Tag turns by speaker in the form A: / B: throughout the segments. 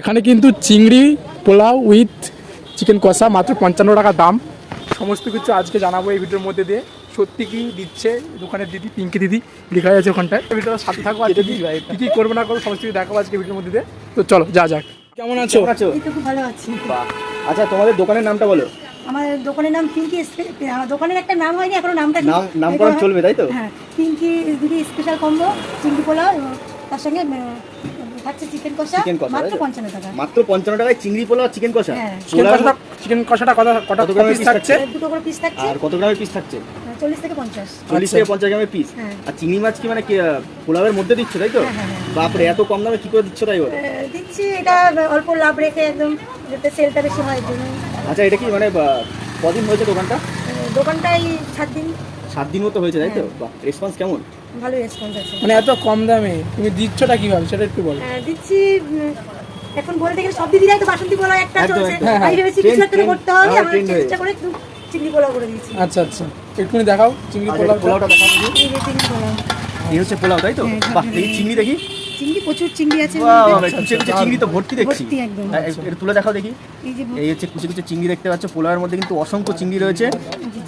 A: এখানে কিন্তু চিংড়ি পোলাও উইথ চিকেন কষা মাত্র পঞ্চান্ন টাকা দাম। সমস্ত কিছু আজকে জানাব এই ভিডিওর মধ্যে দিয়ে। সত্যি কি দিচ্ছে? দোকানের দিদি পিঙ্কি দিদি লেখা আছে ওখানটায়। ভিডিওর সাথে থাকব আজকে। কি কি কি করবে না করব সমস্ত কিছু দেখাবো আজকে ভিডিওর মধ্যে দিয়ে। তো চলো যা যাক। কেমন আছো?
B: আছো?
C: খুব ভালো আছি।
B: বাহ। আচ্ছা তোমাদের দোকানের নামটা বলো।
C: আমার দোকানের নাম পিঙ্কি আমার দোকানের একটা নাম হয়নি এখনও নামটা
B: নামকরণ চলবে, তাই তো?
C: হ্যাঁ পিঙ্কি দিদি স্পেশাল কম্বো চিংড়ি পোলাও তার সঙ্গে উম, থাকছে চিকেন কষা মাত্র পঞ্চান্ন টাকা।
B: মাত্র পঞ্চান্ন টাকায় চিংড়ি পোলাও চিকেন কষা?
C: হ্যাঁ।
A: চিকেন
B: পোলাও
A: কষাটা চিকেন কষাটা কত
B: কত গ্রামের
A: পিস থাকছে?
C: দুটো করে পিস থাকছে।
B: আর কত গ্রামের পিস থাকছে?
C: থেকে।
B: থেকে গ্রামের পিস
C: হ্যাঁ।
B: আর চিংড়ি মাছ কি মানে পোলাওয়ের মধ্যে দিচ্ছ তাই তো?
C: হ্যাঁ, হ্যাঁ, হ্যাঁ।
B: বাপরে এত কম দামে কি করে দিচ্ছ তাই বলো?
C: দিচ্ছি এটা অল্প লাভ রেখে একদম যাতে সেলটা বেশি হয় জন্য
B: আচ্ছা এটা কি মানে কদিন হয়েছে দোকানটা?
C: দোকানটাই সাত দিন।
B: সাত দিন মতো হয়েছে তাই তো?
C: হ্যাঁ।
B: রেসপন্স কেমন?
C: ভালো রেসপন্স আছে।
A: মানে এত কম দামে তুমি দিচ্ছটা কীভাবে? সেটা একটু বলো।
C: আহ, দিচ্ছি এখন বলতে গেলে সব দিদিরাই তো বাসন্তী পোলাও একটা চলছে।
B: একদম।
A: হ্যাঁ,
C: আমি ভেবেছি কিছু একটা করতে হবে
B: হ্যাঁ,
C: আমরা
B: হয়ে
C: চেষ্টা করে একটু চিংড়ি পোলাও করে দিয়েছি।
A: আচ্ছা আচ্ছা। একটুখানি দেখাও চিংড়ি পোলাও
B: পোলাওটা। দেখাও।
C: এই যে চিংড়ি পোলাও।
B: এই হচ্ছে পোলাও তাই তো?
C: হ্যাঁ,
B: বাহ এই চিংড়ি দেখি।
C: চিংড়ি প্রচুর চিংড়ি আছে মধ্যে।
B: বাহ, কুচে কুচে চিংড়ি তো ভর্তি দেখছি।
C: একদম।
B: হ্যাঁ, এটা তুলে দেখাও দেখি।
C: এই
B: হচ্ছে কুচে কুচে চিংড়ি দেখতে পাচ্ছ পোলাওয়ের মধ্যে কিন্তু অসংখ্য চিংড়ি রয়েছে।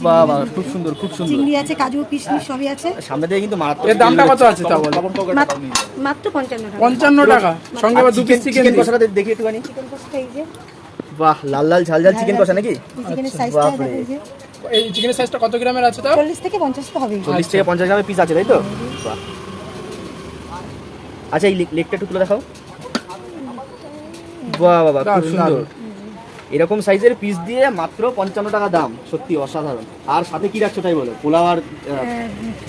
B: বাহ বাহ খুব সুন্দর খুব সুন্দর।
C: চিংড়ি আছে কাজু কিশমিশ সবই আছে।
B: সামনে দিয়ে কিন্তু মারাত্মক
A: এর দামটা কত আছে তা বলো?
C: মাত্র- মাত্র পঞ্চান্ন টাকা।
A: পঞ্চান্ন টাকা। সঙ্গে আবার দু পিস চিকেন
B: চিকেন কষাটা দেখি একটুখানি।
C: চিকেন কষাটা এই যে।
B: বাহ লাল লাল ঝাল ঝাল চিকেন কষা নাকি?
C: চিকেনের সাইজটা এই যে।
A: এই চিকেনের সাইজটা কত গ্রামের আছে তাও?
C: চল্লিশ থেকে পঞ্চাশ তো হবেই।
B: চল্লিশ থেকে পঞ্চাশ গ্রামের পিস আছে তাই তো? বাহ। আচ্ছা এই লেকটা লেগটা একটু তুলে দেখাও। বাহ বাবা খুব সুন্দর। এরকম সাইজের পিস দিয়ে মাত্র পঞ্চান্ন টাকা দাম সত্যি অসাধারণ। আর সাথে কি রাখছো তাই বলো? পোলাও আর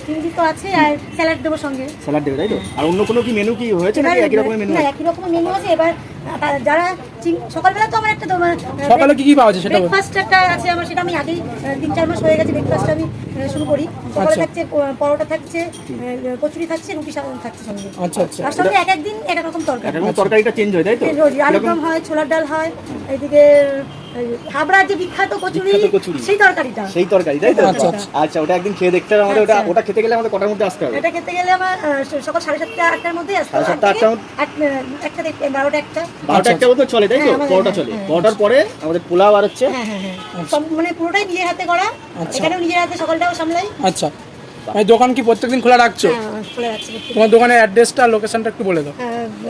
C: চিংড়ি তো আছে আর স্যালাড দেবো সঙ্গে।
B: স্যালাড দেবে তাই তো? আর অন্য কোনো কি মেনু কি হয়েছে নাকি? একই রকমের মেনু
C: না, একই রকমের মেনু আছে এবার যারা চিং- সকালবেলা তো আমার একটা
A: সকালে কি কি পাওয়া যায় সেটা
C: ব্রেকফাস্ট একটা আছে আমার সেটা আমি আগেই তিন চার মাস হয়ে গেছে ব্রেকফাস্ট আমি শুরু করি। সকালে
A: আচ্ছা।
C: থাকছে পরোটা থাকছে কচুরি থাকছে রুটি সা- থাকছে সঙ্গে।
A: আচ্ছা আচ্ছা।
C: আর সঙ্গে এক একদিন এক এক রকম তরকারি।
B: তরকারিটা চেঞ্জ হয় তাই তো?
C: রোজ আলুর হয় ছোলার ডাল হয় এদিকে হাবড়ার যে বিখ্যাত কচুরি
B: কচুরি।
C: সেই তরকারিটা।
B: সেই তরকারি তাই তো?
C: আচ্ছা,
B: আচ্ছা। ওটা একদিন খেয়ে দেখতে হবে আমাদের ওটা
C: আচ্ছা।
B: ওটা খেতে গেলে আমাদের কটার মধ্যে আসতে হবে?
C: এটা খেতে গেলে আমার সকাল সাড়ে সাতটা আটটার মধ্যেই আসতে হবে।
B: সাতটা,
C: আট থেকে
B: আটটার
C: আট, আহ, একটা বারোটা একটা।
B: বারোটা একটা মতো চলে তাই তো?
C: হ্যাঁ,
B: পরোটা
C: হ্যাঁ,
B: চলে। পরোটার পরে আমাদের পোলাও আর হচ্ছে
C: হ্যাঁ সব মানে পুরোটাই নিজের হাতে করা।
A: আচ্ছা।
C: এখানেও নিজের হাতে সকালটাও সামলাই।
A: আচ্ছা। মানে দোকান কি প্রত্যেকদিন খোলা রাখছো?
C: হ্যাঁ।
A: তোমার দোকানের অ্যাড্রেসটা লোকেশনটা একটু বলে দাও।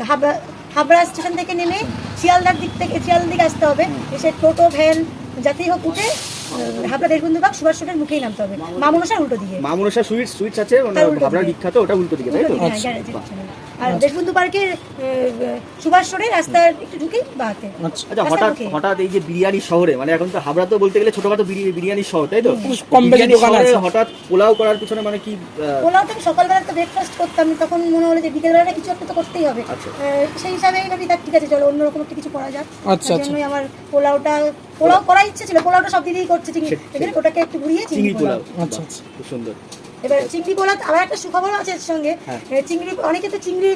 C: হাবড়া হাবড়া স্টেশন থেকে নেমে শিয়ালদার দিক থেকে শিয়ালদার দিকে আসতে হবে। এসে টোটো ভ্যান যাতেই হোক উঠে আহ, হাবড়া দেশবন্ধুবাগ সুভাষ রোডের মুখেই নামতে হবে। মামনসার উল্টো দিকে।
B: মা মনসা সুইটস সুইটস আছে ভাবনার বিখ্যাত ওটা উল্টো দিকে তাই তো?
C: হ্যাঁ। আর দেশবন্ধু পার্কের সুভাষ রোডের রাস্তার একটু ঢুকে বাহাতে
A: আচ্ছা।
B: আচ্ছা হঠাৎ হঠাৎ এই যে বিরিয়ানি শহরে মানে এখন তো হাবড়া তো বলতে গেলে ছোটখাটো বিরি- বিরিয়ানি শহর তাই তো?
A: কম বেশি
B: বিরিয়ানি
A: দোকান আছে।
B: হঠাৎ পোলাও করার পিছনে মানে কি
C: পোলাও থেকে সকালবেলা তো ব্রেকফাস্ট করতাম তখন মনে হলো যে বিকেলবেলাটা কিছু একটা তো করতেই হবে।
B: আচ্ছা।
C: আহ, সেই হিসাবে ভাবি তার ঠিক আছে চলো অন্যরকম একটা কিছু করা যাক।
A: আচ্ছা,
C: জন্যই আমার পোলাওটা পোলাও করার ইচ্ছে ছিল পোলাওটা সব দিদিই করছে চিংড়ি। এখানে ওটাকে একটু ঘুরিয়ে
B: চিংড়ি
C: চিংড়ি
B: পোলাও
A: আচ্ছা আচ্ছা।
B: খুব সুন্দর।
C: এবার চিংড়ি পোলাও আবার একটা সুখবর আছে এর সঙ্গে।
B: হ্যাঁ।
C: চিংড়ি অনেকে তো চিংড়ি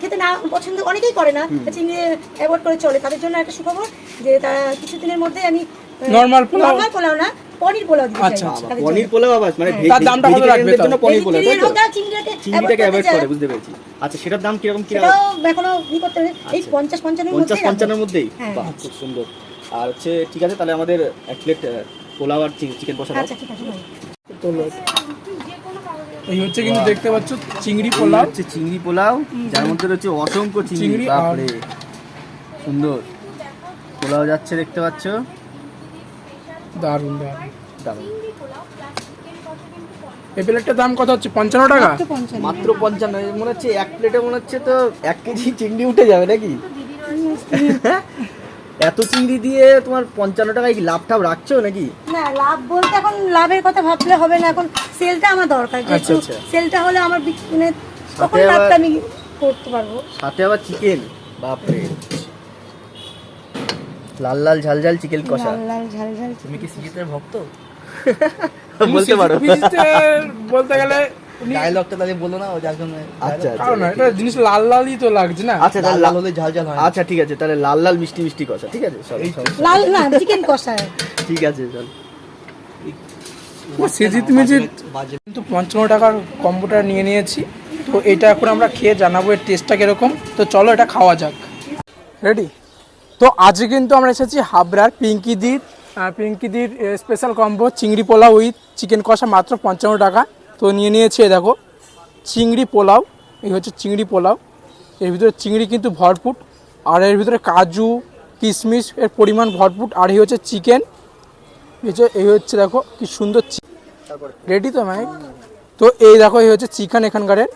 C: খেতে না পছন্দ অনেকেই করে না চিংড়ি অ্যাভয়েড করে চলে। তাদের জন্য একটা সুখবর যে তারা কিছুদিনের মধ্যে আমি
A: Normal পোলাও?
C: নর্মাল পোলাও না পনির পোলাও দিতে
A: আচ্ছা,
C: চাই
A: আচ্ছা।
B: পনির পোলাও আবার মানে
C: হ্যাঁ।
A: তার দামটা কত রাখবে
B: জন্য পনির পোলাও। তাই তো
C: চিংড়িটাকে
B: চিংড়িটাকে অ্যাভয়েড করে বুঝতে পেরেছি। আচ্ছা সেটার দাম কীরকম কি
C: সেটাও এখনও ই করতে এই
B: আচ্ছা।
C: পঞ্চাশ পঞ্চান্নের
B: পঞ্চাশ
C: মধ্যেই
B: পঞ্চান্নের মধ্যেই?
C: হ্যাঁ।
B: বাহ খুব সুন্দর। আর হচ্ছে ঠিক আছে তাহলে আমাদের এক প্লেট পোলাও আর চিকেন কষা দাও
C: আচ্ছা ঠিক আছে
A: এই হচ্ছে কিন্তু দেখতে পাচ্ছ চিংড়ি
B: পোলাও। হচ্ছে চিংড়ি পোলাও যার মধ্যে রয়েছে অসংখ্য চিংড়ি।
A: চিংড়ি
B: বাপরে সুন্দর। পোলাও যাচ্ছে দেখতে পাচ্ছ।
A: দারুণ দারুণ।
B: দারুণ।
A: এই প্লেটটার দাম কত হচ্ছে? পঞ্চান্ন টাকা?
C: মাত্র পঞ্চান্ন।
B: মনে হচ্ছে এক প্লেটে মনে হচ্ছে তো এক কেজি চিংড়ি উঠে যাবে নাকি? এত চিংড়ি দিয়ে তোমার পঞ্চান্ন টাকায় কি লাভ টাভ রাখছো নাকি?
C: না লাভ বলতে এখন লাভের কথা ভাবলে হবে না এখন সেলটা আমার দরকার
B: আচ্ছা,
C: যেহেতু
B: আচ্ছা।
C: সেলটা হলে আমার মানে তখন লাভটা আমি করতে পারব?
B: সাথে আবার চিকেন বাপরে। লাল লাল ঝাল ঝাল চিকেন কষা।
C: লাল লাল ঝাল ঝাল
B: তুমি কি সিজিতের ভক্ত? বলতে পারো।
A: বলতে গেলে
D: ডায়লগটা তাহলে বলল না যার জন্য
B: আচ্ছা আচ্ছা
A: কারণ এটা জিনিস লাল লালই তো লাগছে না?
B: আচ্ছা
D: লাল লাল হলে ঝাল ঝাল হয়।
B: আচ্ছা ঠিক আছে তাহলে লাল লাল মিষ্টি মিষ্টি কষা ঠিক আছে? সরি সরি
C: লাল না চিকেন কষা।
B: ঠিক আছে চল।
A: সিজিত মিজিত কিন্তু পঞ্চান্ন টাকার কম্বোটা নিয়ে নিয়েছি তো এটা এখন আমরা খেয়ে জানাব এর টেস্টটা কীরকম। তো চলো এটা খাওয়া যাক। রেডি তো আজকে কিন্তু আমরা এসেছি হাবড়ার পিঙ্কিদির পিঙ্কিদির স্পেশাল কম্বো চিংড়ি পোলাও উইথ চিকেন কষা মাত্র পঞ্চান্ন টাকা। তো নিয়ে নিয়েছি, দেখো, চিংড়ি পোলাও, এই হচ্ছে চিংড়ি পোলাও। এর ভিতরে চিংড়ি কিন্তু ভরপুর, আর এর ভিতরে কাজু, কিশমিশ, এর পরিমাণ ভরপুর, আর এই হচ্ছে চিকেন। এই হচ্ছে এই হচ্ছে, দেখো, কি সুন্দর রেডি তো ম্যাম তো এই দেখো, এই হচ্ছে চিকেন এখানকারের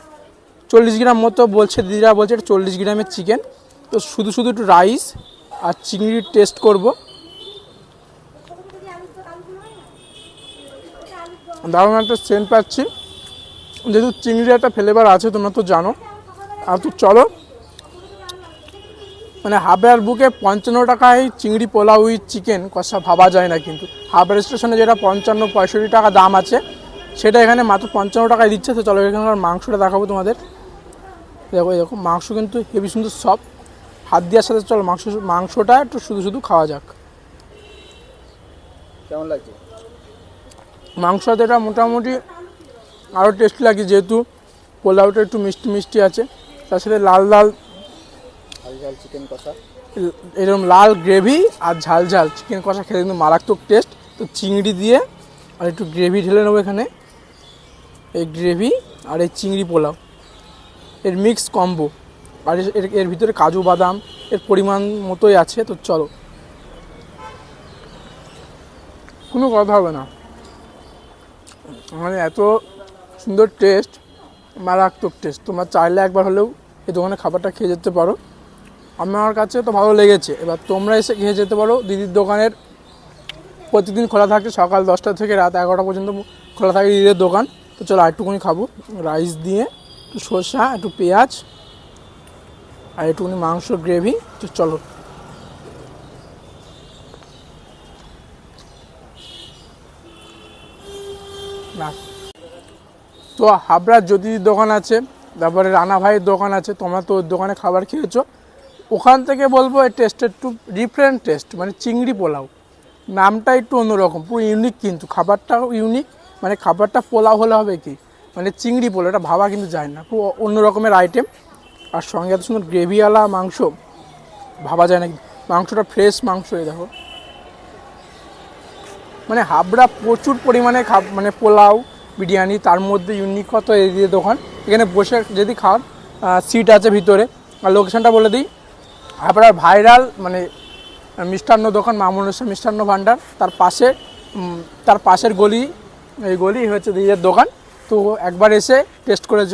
A: চল্লিশ গ্রাম মতো বলছে দিদিরা, বলছে এটা চল্লিশ গ্রামের চিকেন। তো শুধু শুধু একটু রাইস আর চিংড়ির টেস্ট করব। দারুণ একটা সেন্ট পাচ্ছি। যেহেতু চিংড়ির একটা ফ্লেভার আছে, তোমরা তো জানো। আর তো চলো মানে হাবড়ার বুকে পঞ্চান্ন টাকায় চিংড়ি পোলাও উইথ চিকেন কষা ভাবা যায় না কিন্তু। হাবড়া স্টেশনে যেটা পঞ্চান্ন পঁয়ষট্টি টাকা দাম আছে, সেটা এখানে মাত্র পঞ্চান্ন টাকায় দিচ্ছে। তো চলো, এখানকার মাংসটা দেখাবো তোমাদের। দেখো দেখো, মাংস কিন্তু হেভি সুন্দর সব হাত দেওয়ার সাথে চলো, মাংস, মাংসটা একটু শুধু শুধু খাওয়া যাক।
B: কেমন লাগছে?
A: মাংসটা মোটামুটি আরও টেস্টি লাগে যেহেতু পোলাওটা একটু মিষ্টি মিষ্টি আছে। তার সাথে লাল লাল
B: চিকেন কষা।
A: এরকম লাল গ্রেভি আর ঝাল ঝাল। চিকেন কষা খেলে কিন্তু মারাত্মক টেস্ট তো চিংড়ি দিয়ে আর একটু গ্রেভি ঢেলে নেব এখানে। এই গ্রেভি আর এই চিংড়ি পোলাও। এর মিক্স কম্বো আর এর এর ভিতরে কাজু বাদাম এর পরিমাণ মতোই আছে। তো চলো। কোনো কথা হবে না। মানে এত সুন্দর টেস্ট মারাত্মক টেস্ট তোমরা চাইলে একবার হলেও এই দোকানে খাবারটা খেয়ে যেতে পারো। আমার কাছে তো ভালো লেগেছে। এবার তোমরা এসে খেয়ে যেতে পারো। দিদির দোকানের প্রতিদিন খোলা থাকে সকাল দশটা থেকে রাত এগারোটা পর্যন্ত খোলা থাকে দিদির দোকান। তো চলো একটুখানি খাব। রাইস দিয়ে একটু শসা একটু পেঁয়াজ আর একটুখানি মাংস গ্রেভি তো চলো। না। তো হাবড়ার জ্যোতির দোকান আছে, তারপরে রানা ভাইয়ের দোকান আছে, তোমরা তো ওর দোকানে খাবার খেয়েছো। ওখান থেকে বলব এই টেস্ট একটু ডিফারেন্ট টেস্ট মানে চিংড়ি পোলাও। নামটা একটু অন্যরকম, পুরো ইউনিক কিন্তু, খাবারটাও ইউনিক মানে খাবারটা পোলাও হলে হবে কি? মানে চিংড়ি পোলাও, এটা ভাবা কিন্তু যায় না পুরো অন্য রকমের আইটেম আর সঙ্গে এত সুন্দর গ্রেভিওয়ালা মাংস, ভাবা যায় না। মাংসটা ফ্রেশ মাংস এই দেখো। মানে হাবড়া প্রচুর পরিমাণে খাব মানে পোলাও, বিরিয়ানি, তার মধ্যে ইউনিকত এই দিয়ে দোকান। এখানে বসে যদি খাওয়ার সিট আছে ভিতরে। আর লোকেশনটা বলে দিই। হাবড়ার ভাইরাল মানে মিষ্টান্ন দোকান মামুনেশ্বর মিষ্টান্ন ভাণ্ডার তার পাশে তার পাশের গলি, এই গলি হচ্ছে দিদির দোকান। তো একবার এসে টেস্ট করেছ।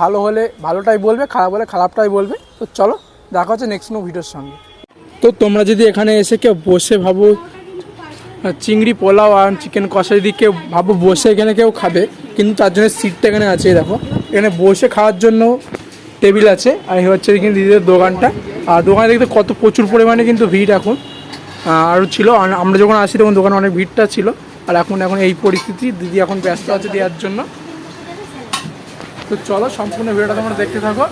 A: ভালো হলে ভালোটাই বলবে, খারাপ হলে খারাপটাই বলবে। তো চলো, দেখা হচ্ছে নেক্সট নো ভিডিওর সঙ্গে। তো তোমরা যদি এখানে এসে কেউ বসে ভাবো চিংড়ি, পোলাও আর চিকেন কষা যদি কেউ ভাবো বসে এখানে কেউ খাবে, কিন্তু তার জন্য সিটটা এখানে আছে, দেখো। এখানে বসে খাওয়ার জন্য টেবিল আছে, আর হচ্ছে এখানে দিদিদের দোকানটা। আর দোকানে দেখতে কত প্রচুর পরিমাণে কিন্তু ভিড় এখন। আরও ছিল আমরা যখন আসি তখন দোকানে অনেক ভিড়টা ছিল, আর এখন এখন এই পরিস্থিতি। দিদি এখন ব্যস্ত আছে দেওয়ার জন্য। তো চলো, সম্পূর্ণ ভিডিওটা তোমরা দেখতে থাকো।